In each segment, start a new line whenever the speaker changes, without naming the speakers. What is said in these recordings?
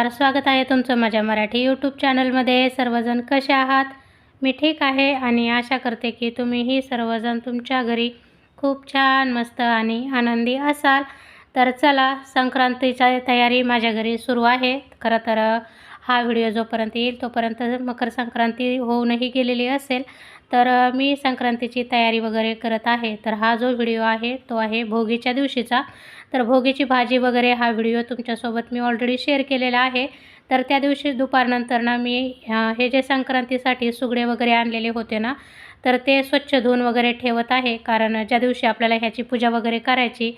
नमस्कार स्वागत आहे तुमचं माझ्या मराठी यूट्यूब चॅनलमध्ये सर्वजण कसे आहात? मी ठीक आहे आणि आशा करते की तुम्हीही सर्वजण तुमच्या घरी खूप छान मस्त आणि आनंदी असाल. तर चला संक्रांतीची तयारी माझ्या घरी सुरू आहे. खरं तर हा व्हिडिओ जोपर्यंत येईल तोपर्यंत मकर संक्रांती होऊनही गेलेली असेल. तर मी संक्रांतीची तयारी वगैरे करत आहे. तर हा जो व्हिडिओ आहे तो आहे भोगीच्या दिवशीचा. तर भोगीची भाजी वगैरे हा व्हिडिओ तुमच्यासोबत मी ऑलरेडी शेअर केलेला आहे. तर त्या दिवशी दुपारनंतर ना मी हे जे संक्रांतीसाठी सुगडे वगैरे आणलेले होते ना तर ते स्वच्छ धुवून वगैरे ठेवत आहे. कारण ज्या दिवशी आपल्याला ह्याची पूजा वगैरे करायची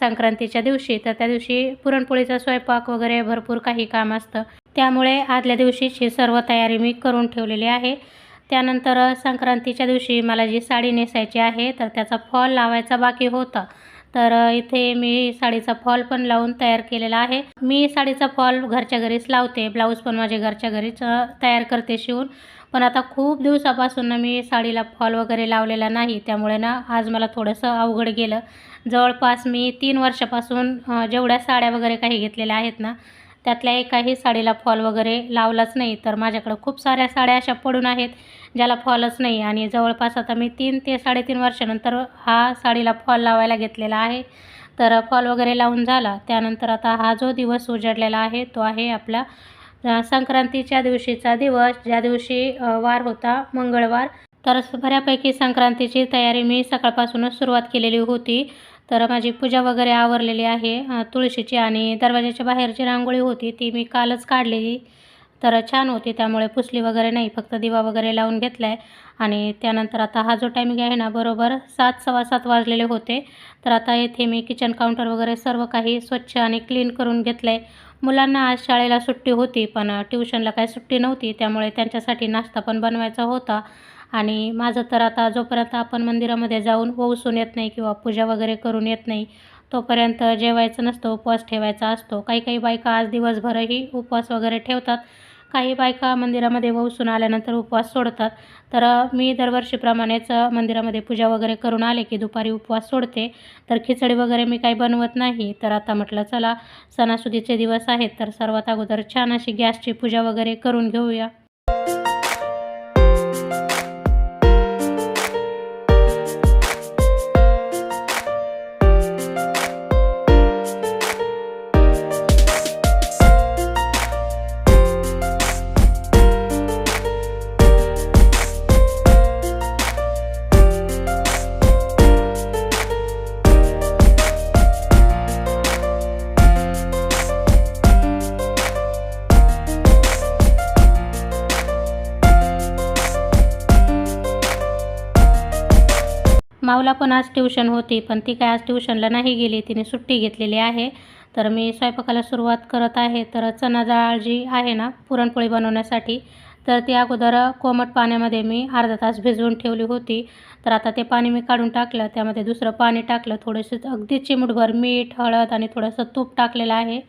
संक्रांतीच्या दिवशी तर त्या दिवशी पुरणपोळीचा स्वयंपाक वगैरे भरपूर काही काम असतं. त्यामुळे आदल्या दिवशीची सर्व तयारी मी करून ठेवलेली आहे. त्यानंतर संक्रांतीच्या दिवशी मला जी साडी नेसायची आहे तर त्याचा फॉल लावायचा बाकी होता. तर इथे मी साडीचा फॉल पण लावून तयार केलेला आहे. मी साडीचा फॉल घरच्या घरीच लावते. ब्लाऊज पण माझे घरच्या घरीच तयार करते शिवून. पण आता खूप दिवसापासून ना मी साडीला फॉल वगैरे लावलेला नाही. त्यामुळे ना आज मला थोडंसं अवघड गेलं. जवळपास मी तीन वर्षापासून जेवढ्या साड्या वगैरे काही घेतलेल्या आहेत ना त्यातल्या एकाही साडीला फॉल वगैरे लावलाच नाही. तर माझ्याकडं खूप साऱ्या साड्या अशा पडून आहेत. ज्याला फॉलच नाही. आणि जवळपास आता मी तीन ते साडेतीन वर्षानंतर हा साडीला फॉल लावायला घेतलेला आहे. तर फॉल वगैरे लावून झाला. त्यानंतर आता हा जो दिवस उजडलेला आहे तो आहे आपला संक्रांतीच्या दिवशीचा दिवस. ज्या दिवशी वार होता मंगळवार तर बऱ्यापैकी संक्रांतीची तयारी मी सकाळपासूनच सुरुवात केलेली होती. तर माझी पूजा वगैरे आवरलेली आहे तुळशीची आणि दरवाजाच्या बाहेरची रांगोळी होती ती मी कालच काढलेली. तर छान होती त्यामुळे पुसली वगैरे नाही फक्त दिवा वगैरे लावून घेतला आहे आणि त्यानंतर आता हा जो टायमिंग आहे ना बरोबर सात सव्वा सात वाजलेले होते. तर आता येथे मी किचन काउंटर वगैरे सर्व काही स्वच्छ आणि क्लीन करून घेतलं आहे मुलांना आज शाळेला सुट्टी होती पण ट्युशनला काही सुट्टी नव्हती त्यामुळे त्यांच्यासाठी नाश्ता पण बनवायचा होता. आणि माझं तर आता जोपर्यंत आपण मंदिरामध्ये जाऊन ओवसून येत नाही किंवा पूजा वगैरे करून येत नाही तोपर्यंत जेवायचं नसतं उपवास ठेवायचा असतो. काही काही बायका आज दिवसभरही उपवास वगैरे ठेवतात. काही बायका मंदिरामध्ये वसून आल्यानंतर उपवास सोडतात. तर मी दरवर्षीप्रमाणेच मंदिरामध्ये पूजा वगैरे करून आले की दुपारी उपवास सोडते. तर खिचडी वगैरे मी काही बनवत नाही. तर आता म्हटलं चला सणासुदीचे दिवस आहेत. तर सर्वात अगोदर छान अशी गॅसची पूजा वगैरे करून घेऊया. माऊला पण आज ट्युशन होती पण ती काय आज ट्युशनला नाही गेली. तिने सुट्टी घेतलेली आहे. तर मी स्वयंपाकाला सुरुवात करत आहे. तर चणा डाळ जी आहे ना पुरणपोळी बनवण्यासाठी. तर ती अगोदर कोमट पाण्यामध्ये मी अर्धा तास भिजवून ठेवली होती. तर आता ते पाणी मी काढून टाकलं. त्यामध्ये दुसरं पाणी टाकलं. थोडंसं अगदी चिमूटभर मीठ हळद आणि थोडंसं तूप टाकलेलं आहे.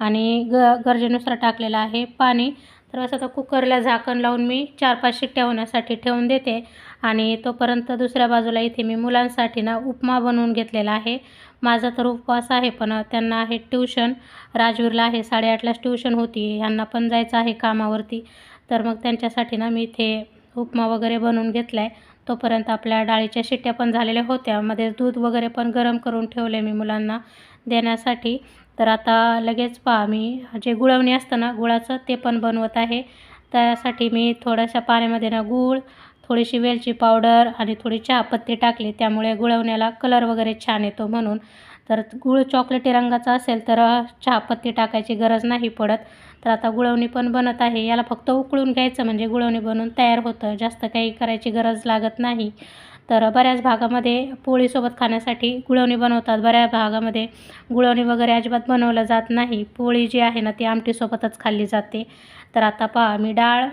आणि ग गरजेनुसार टाकलेलं आहे पाणी. तर असं आता कुकरला झाकण लावून मी चार पाच शिट्ट्या होण्यासाठी ठेवून देते. आणि तोपर्यंत दुसऱ्या बाजूला इथे मी मुलांसाठी ना उपमा बनवून घेतलेला आहे. माझा तर उपवास आहे पण त्यांना आहे ट्युशन. राजवीरला आहे साडेआठलाच ट्युशन होती. ह्यांना पण जायचं आहे कामावरती. तर मग त्यांच्यासाठी ना मी इथे उपमा वगैरे बनवून घेतला आहे तोपर्यंत आपल्या डाळीच्या शिट्ट्या पण झालेल्या होत्या. मध्ये दूध वगैरे पण गरम करून ठेवले मी मुलांना देण्यासाठी. तर आता लगेच पहा मी जे गुळवणी असतं ना गुळाचं ते पण बनवत आहे. त्यासाठी मी थोड्याशा पाण्यामध्ये ना गूळ थोडीशी वेलची पावडर आणि थोडी चहापत्ती टाकली. त्यामुळे गुळवण्याला कलर वगैरे छान येतो म्हणून. तर गुळ चॉकलेटी रंगाचा असेल तर चहापत्ती टाकायची गरज नाही पडत. तर आता गुळवणी पण बनत आहे. याला फक्त उकळून घ्यायचं म्हणजे गुळवणी बनवून तयार होतं. जास्त काही करायची गरज लागत नाही. तर बऱ्याच भागामध्ये पोळीसोबत खाण्यासाठी गुळवणी बनवतात. बऱ्याच भागामध्ये गुळवणी वगैरे अजिबात बनवलं जात नाही. पोळी जी आहे ना ती आमटीसोबतच खाल्ली जाते. तर आता पहा मी डाळ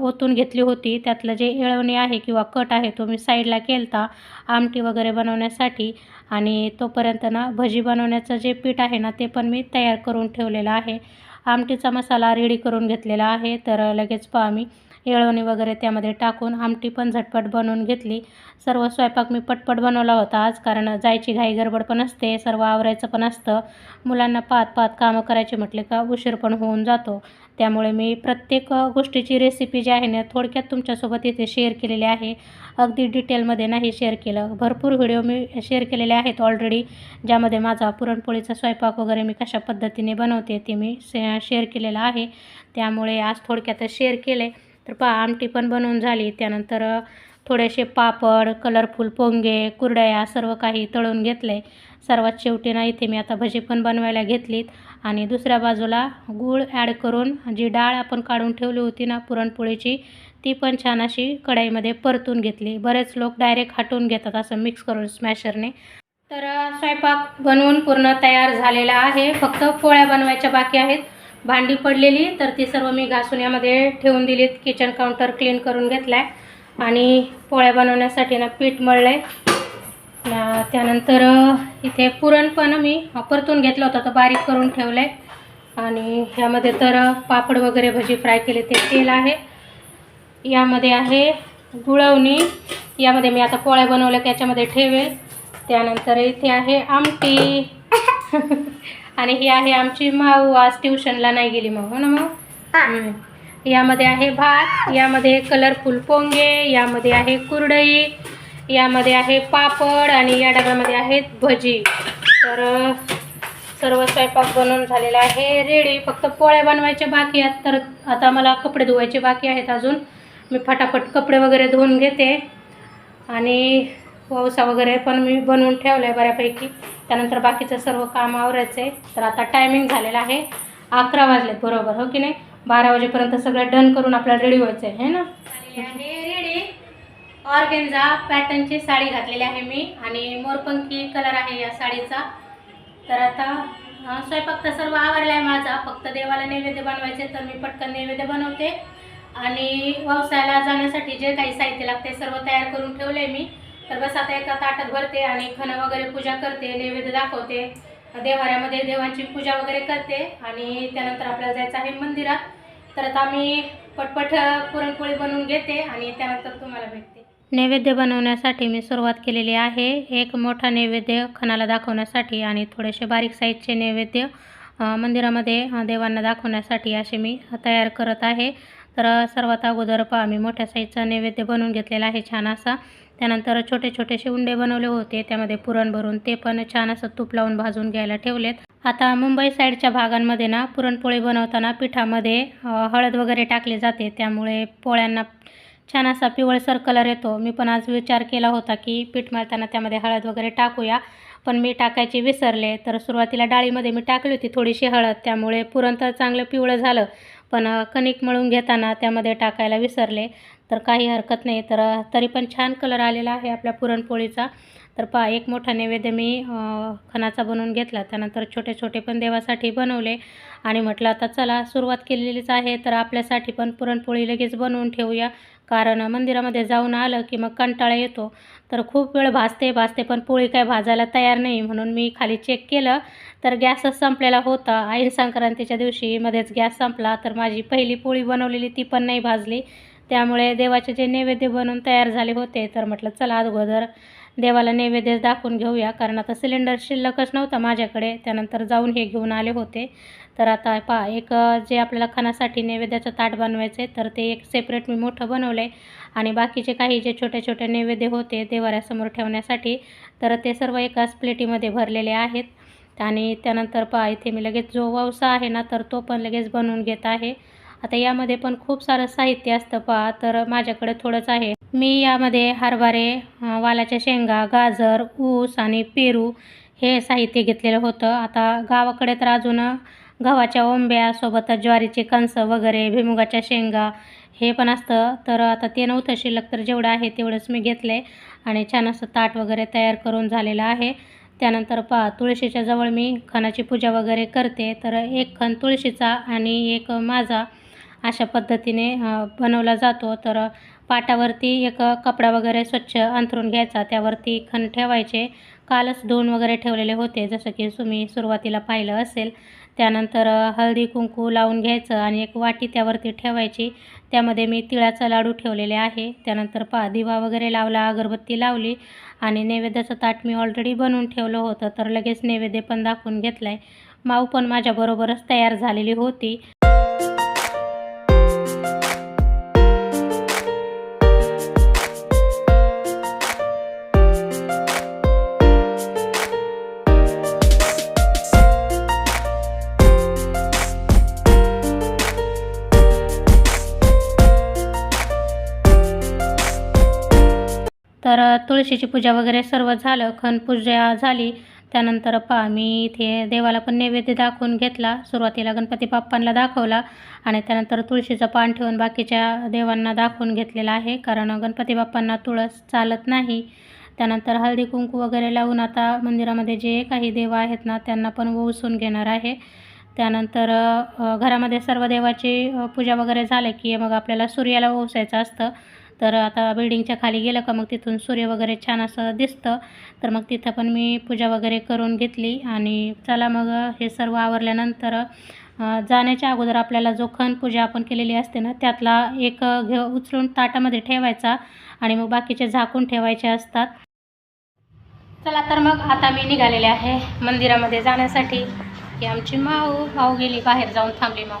ओतून घेतली होती. त्यातलं जे येळवणी आहे किंवा कट आहे तो मी साईडला केलता आमटी वगैरे बनवण्यासाठी. आणि तोपर्यंत ना भजी बनवण्याचं जे पीठ आहे ना ते पण मी तयार करून ठेवलेलं आहे. आमटीचा मसाला रेडी करून घेतलेला आहे. तर लगेच पहा मी येळवणी वगैरे त्यामध्ये टाकून आमटी पण झटपट बनवून घेतली. सर्व स्वयंपाक मी पटपट बनवला होता आज कारण जायची घाई गडबड पण असते सर्व आवरायचं पण असतं. मुलांना पाहत पाहत कामं करायचे म्हटले का उशीर पण होऊन जातो. त्यामुळे मी प्रत्येक गोष्टीची रेसिपी जी आहे ना थोडक्यात तुमच्यासोबत इथे शेअर केलेली आहे. अगदी डिटेलमध्ये नाही शेअर केलं. भरपूर व्हिडिओ मी शेअर केलेले आहेत ऑलरेडी ज्यामध्ये माझा पुरणपोळीचा स्वयंपाक वगैरे मी कशा पद्धतीने बनवते ते मी शे शेअर केलेलं आहे. त्यामुळे आज थोडक्यातच शेअर केले. तर पहा आमटी पण बनवून झाली. त्यानंतर थोडेसे पापड कलरफुल पोंगे कुरडया सर्व काही तळून घेतले. सर्वात शेवटी ना इथे मी आता भजी पण बनवायला घेतलीत. आणि दुसऱ्या बाजूला गूळ ॲड करून जी डाळ आपण काढून ठेवली होती ना पुरणपोळीची ती पण छान अशी कढाईमध्ये परतून घेतली. बरेच लोक डायरेक्ट हटवून घेतात असं मिक्स करून स्मॅशरने तर स्वयंपाक बनवून पूर्ण तयार झालेला आहे. फक्त पोळ्या बनवायच्या बाकी आहेत. भांडी पडलेली तर ती सर्व मी घासून यामध्ये ठेवून दिलीत. किचन काउंटर क्लीन करून घेतला आहे आणि पोळ्या बनवण्यासाठी ना पीठ मळलं आहे त्यानंतर इथे पुरण पण मी परतून घेतलं होतं तर बारीक करून ठेवलं आहे आणि ह्यामध्ये तर पापड वगैरे भजी फ्राय केले ते तेल आहे. यामध्ये आहे गुळवणी. यामध्ये मी आता पोळ्या बनवल्या त्याच्यामध्ये याच्यामध्ये ठेवेल. त्यानंतर इथे आहे आमटी. आणि ही आहे आमची माऊ. आज ट्युशनला नाही गेली मग हो ना मग. यामध्ये आहे भात यामध्ये कलरफुल पोंगे यामध्ये आहे कुरडई यामध्ये आहे पापड आणि या डब्यामध्ये आहेत भजी. तर सर्व स्वयंपाक बनवून झालेला आहे. रेडी फक्त पोळ्या बनवायच्या बाकी आहेत. तर आता मला कपडे धुवायचे बाकी आहेत अजून. मी फटाफट कपडे वगैरे धुवून घेते. आणि पावसा वगैरे पण मी बनवून ठेवलं आहे बऱ्यापैकी. त्यानंतर बाकीचं सर्व काम आवरायचं आहे तर आता टायमिंग झालेला आहे. अकरा वाजलेत बरोबर हो की नाही? बारा वाजेपर्यंत सगळं डन करून आपल्याला रेडी व्हायचं आहे है ना? रेडी ऑर्गेन्झा पॅटर्नची साडी घातलेली आहे मी आणि मोरपंखी कलर आहे या साडीचा. तर आता स्वयंपाक तर सर्व आवडला आहे माझा. फक्त देवाला नैवेद्य बनवायचे तर मी पटकन नैवेद्य बनवते. आणि व्यवसायाला जाण्यासाठी जे काही साहित्य लागते सर्व तयार करून ठेवले मी. तर बस आता एका ताटात भरते आणि खणं वगैरे पूजा करते नैवेद्य दाखवते. देवाऱ्यामध्ये देवांची पूजा वगैरे करते आणि त्यानंतर आपल्याला जायचं आहे मंदिरात. तर आता मी पटपट पुरणपोळी बनवून घेते आणि त्यानंतर तुम्हाला भेटते. नैवेद्य बनवण्यासाठी मी सुरुवात केलेली आहे. एक मोठा नैवेद्य खणाला दाखवण्यासाठी आणि थोडेसे बारीक साईजचे नैवेद्य मंदिरामध्ये देवांना दाखवण्यासाठी असे मी तयार करत आहे. तर सर्वात अगोदर पहा मी मोठ्या साईजचा नैवेद्य बनवून घेतलेला आहे छान असा. त्यानंतर छोटे छोटेसे उंडे बनवले होते त्यामध्ये पुरण भरून ते पण छान असं तूप लावून भाजून घ्यायला ठेवलेत. आता मुंबई साईडच्या भागांमध्ये ना पुरणपोळी बनवताना पिठामध्ये हळद वगैरे टाकली जाते त्यामुळे पोळ्यांना छान असा पिवळसर कलर येतो. मी पण आज विचार केला होता की पीठ मळताना त्यामध्ये हळद वगैरे टाकूया पण मी टाकायची विसरले. तर सुरुवातीला डाळीमध्ये मी टाकली होती थोडीशी हळद त्यामुळे पुरण तर चांगलं पिवळं झालं. पण कणिक मळून घेताना त्यामध्ये टाकायला विसरले. तर काही हरकत नाही. तर तरी पण छान कलर आलेला आहे आपल्या पुरणपोळीचा. तर पहा एक मोठा नैवेद्य मी खणाचा बनवून घेतला. त्यानंतर छोटे छोटे पण देवासाठी बनवले. आणि म्हटलं आता चला सुरुवात केलेलीच आहे. तर आपल्यासाठी पण पुरणपोळी लगेच बनवून ठेवूया. कारण मंदिरामध्ये जाऊन आलं की मग कंटाळा येतो. तर खूप वेळ भाजते भाजते पण पोळी काय भाजायला तयार नाही. म्हणून मी खाली चेक केलं. तर गॅसच संपलेला होता. ऐन संक्रांतीच्या दिवशी मध्येच गॅस संपला तर माझी पहिली पोळी बनवलेली ती पण नाही भाजली. त्यामुळे देवाचे जे नैवेद्य बनवून तयार झाले होते तर म्हटलं चला अगोदर देवाला नैवेद्य दाखवून घेऊया कारण आता सिलेंडर शिल्लकच नव्हता माझ्याकडे त्यानंतर जाऊन हे घेऊन आले होते. तर आता पा एक जे आपल्याला खाण्यासाठी नैवेद्याचं ताट बनवायचं आहे तर ते एक सेपरेट मी मोठं बनवलं आहे आणि बाकीचे काही जे छोटे छोटे नैवेद्य होते देवाऱ्यासमोर ठेवण्यासाठी तर ते सर्व एकाच प्लेटीमध्ये भरलेले आहेत. आणि त्यानंतर पहा इथे मी लगेच जो ववसा आहे ना तर तो पण लगेच बनवून घेत आहे. आता यामध्ये पण खूप सारं साहित्य असतं पहा तर माझ्याकडे थोडंच आहे. मी यामध्ये हरभरे वालाच्या शेंगा गाजर ऊस आणि पेरू हे साहित्य घेतलेलं होतं. आता गावाकडे तर अजून गव्हाच्या ओंब्या सोबतच ज्वारीचे कणस वगैरे भुईमुगाच्या शेंगा हे पण असतं. तर आता ते नव्हतं शिल्लक तर जेवढं आहे तेवढंच मी घेतलं आहे आणि छान असं ताट वगैरे तयार करून झालेलं आहे. त्यानंतर पहा तुळशीच्या जवळ मी खणाची पूजा वगैरे करते. तर एक खण तुळशीचा आणि एक माझा अशा पद्धतीने बनवला जातो. तर पाटावरती एक कपडा वगैरे स्वच्छ अंथरून घ्यायचा. त्यावरती खण ठेवायचे. कालच धुवून वगैरे ठेवलेले होते जसं की तुम्ही सुरुवातीला पाहिलं असेल. त्यानंतर हळदी कुंकू लावून घ्यायचं आणि एक वाटी त्यावरती ठेवायची. त्यामध्ये मी तिळाचा लाडू ठेवलेले आहे. त्यानंतर पा दिवा वगैरे लावला अगरबत्ती लावली आणि नैवेद्याचं ताट मी ऑलरेडी बनवून ठेवलं होतं. तर लगेच नैवेद्य पण दाखवून घेतला आहे माऊ पण माझ्याबरोबरच तयार झालेली होती. तर तुळशीची पूजा वगैरे सर्व झालं खणपूजा झाली. त्यानंतर पहा मी इथे देवाला पण नैवेद्य दाखवून घेतला. सुरुवातीला गणपती बाप्पांना दाखवला आणि त्यानंतर तुळशीचं पान ठेवून बाकीच्या देवांना दाखवून घेतलेलं आहे. कारण गणपती बाप्पांना तुळस चालत नाही. त्यानंतर हळदी कुंकू वगैरे लावून आता मंदिरामध्ये जे काही देव आहेत ना त्यांना पण ओवसून घेणार आहे. त्यानंतर घरामध्ये सर्व देवाची पूजा वगैरे झालं की मग आपल्याला सूर्याला ओवसायचं असतं. तर आता बिल्डिंगच्या खाली गेलं का मग तिथून सूर्य वगैरे छान असं दिसतं. तर मग तिथं पण मी पूजा वगैरे करून घेतली आणि चला मग हे सर्व आवरल्यानंतर जाण्याच्या अगोदर आपल्याला जो खण पूजा आपण केलेली असते ना त्यातला एक घे उचलून ताटामध्ये ठेवायचा आणि मग बाकीचे झाकून ठेवायचे असतात. चला तर मग आता मी निघालेले आहे मंदिरामध्ये जाण्यासाठी. की आमची माऊ माऊ गेली बाहेर जाऊन थांबली माऊ.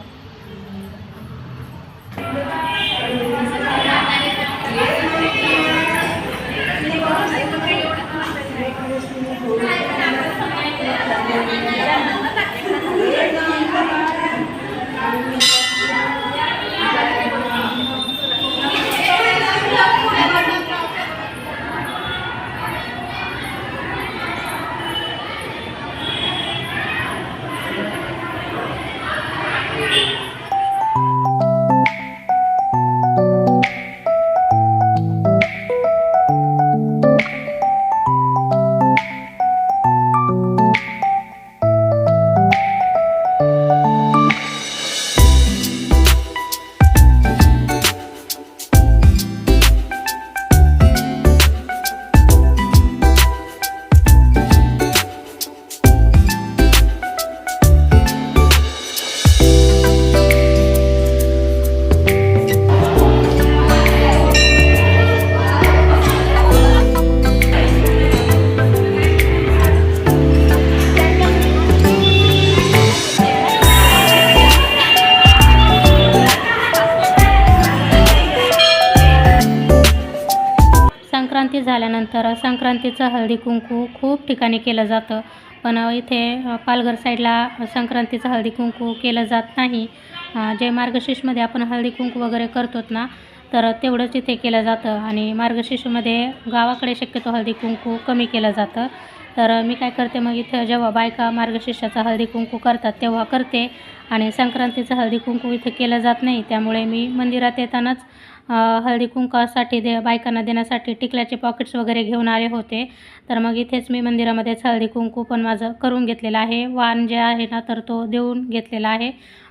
संक्रांतीचं हळदी कुंकू खूप ठिकाणी केलं जातं. पण इथे पालघर साईडला संक्रांतीचं हळदी कुंकू केलं जात नाही. जे मार्गशीर्षमध्ये आपण हळदी कुंकू वगैरे करतोत ना तर तेवढंच इथे केलं जातं. आणि मार्गशीर्षमध्ये गावाकडे शक्यतो हळदी कुंकू कमी केलं जातं. तर मी काय करते मग इथं जेव्हा बायका मार्गशीर्षाचा हळदी कुंकू करतात तेव्हा करते. आणि संक्रांतीचं हळदी कुंकू इथं केलं जात नाही. त्यामुळे मी मंदिरात येतानाच हळदी कुंकासाठी दे बायकांना देण्यासाठी टिकल्याचे पॉकेट्स वगैरे घेऊन आले होते. तर मग इथेच मी मंदिरामध्येच हळदी कुंकू पण माझं करून घेतलेलं आहे. वाण जे आहे ना तर तो देऊन घेतलेला आहे.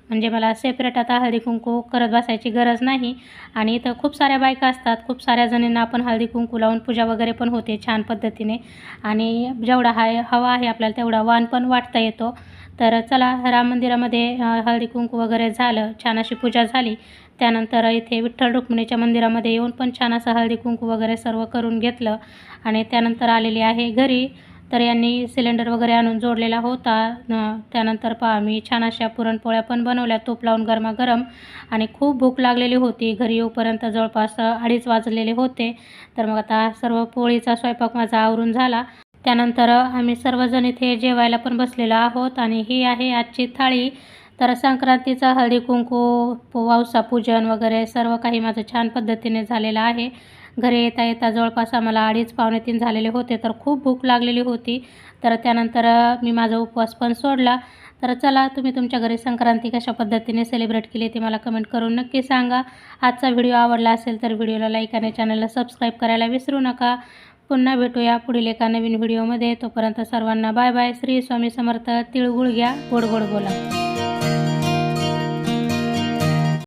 म्हणजे मला सेपरेट आता हळदी कुंकू करत बसायची गरज नाही. आणि इथं खूप साऱ्या बायका असतात. खूप साऱ्या जणींना आपण हळदी कुंकू लावून पूजा वगैरे पण होते छान पद्धतीने. आणि जेवढा हाय हवा आहे आपल्याला तेवढा वाण पण वाटता येतो. तर चला राम मंदिरामध्ये हळदी कुंकू वगैरे झालं. छान अशी पूजा झाली. त्यानंतर इथे विठ्ठल रुक्मिणीच्या मंदिरामध्ये येऊन पण छान असं हळदी कुंकू वगैरे सर्व करून घेतलं. आणि त्यानंतर आलेली आहे घरी. तर यांनी सिलेंडर वगैरे आणून जोडलेला होता. त्यानंतर पहा मी छान अशा पुरणपोळ्या पण बनवल्या. तूप लावून गरमागरम. आणि खूप भूक लागलेली होती. घरी येऊपर्यंत जवळपास अडीच वाजलेले होते. तर मग आता सर्व पोळीचा स्वयंपाक माझा आवरून झाला. त्यानंतर आम्ही सर्वजण इथे जेवायला पण बसलेलो आहोत. आणि ही आहे आजची थाळी. तर संक्रांतीचा हळदी कुंकू वावसा पूजन वगैरे सर्व काही माझं छान पद्धतीने झालेलं आहे. घरी येता येता जवळपास आम्हाला अडीच पावणे तीन झालेले होते तर खूप भूक लागलेली होती. तर त्यानंतर मी माझा उपवास पण सोडला. तर चला तुम्ही तुमच्या घरी संक्रांती कशा पद्धतीने सेलिब्रेट केली ते मला कमेंट करून नक्की सांगा. आजचा व्हिडिओ आवडला असेल तर व्हिडिओला लाईक आणि चॅनलला सबस्क्राईब करायला विसरू नका. पुन्हा भेटूया पुढील एका नवीन व्हिडिओमध्ये तोपर्यंत सर्वांना बाय बाय श्री स्वामी समर्थ. तिळगुळ घ्या. गोड गोड बोला.